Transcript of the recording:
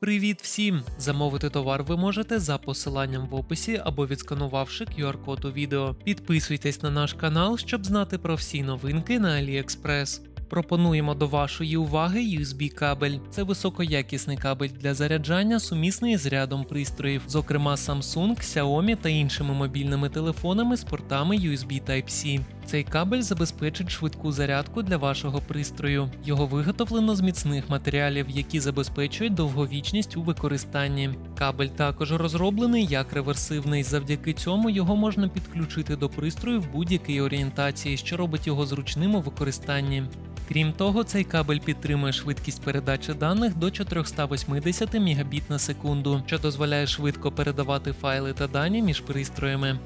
Привіт всім! Замовити товар ви можете за посиланням в описі або відсканувавши QR-код у відео. Підписуйтесь на наш канал, щоб знати про всі новинки на AliExpress. Пропонуємо до вашої уваги USB кабель. Це високоякісний кабель для заряджання, сумісний з рядом пристроїв, зокрема Samsung, Xiaomi та іншими мобільними телефонами з портами USB Type-C. Цей кабель забезпечить швидку зарядку для вашого пристрою. Його виготовлено з міцних матеріалів, які забезпечують довговічність у використанні. Кабель також розроблений як реверсивний. Завдяки цьому його можна підключити до пристрою в будь-якій орієнтації, що робить його зручним у використанні. Крім того, цей кабель підтримує швидкість передачі даних до 480 Мбіт на секунду, що дозволяє швидко передавати файли та дані між пристроями.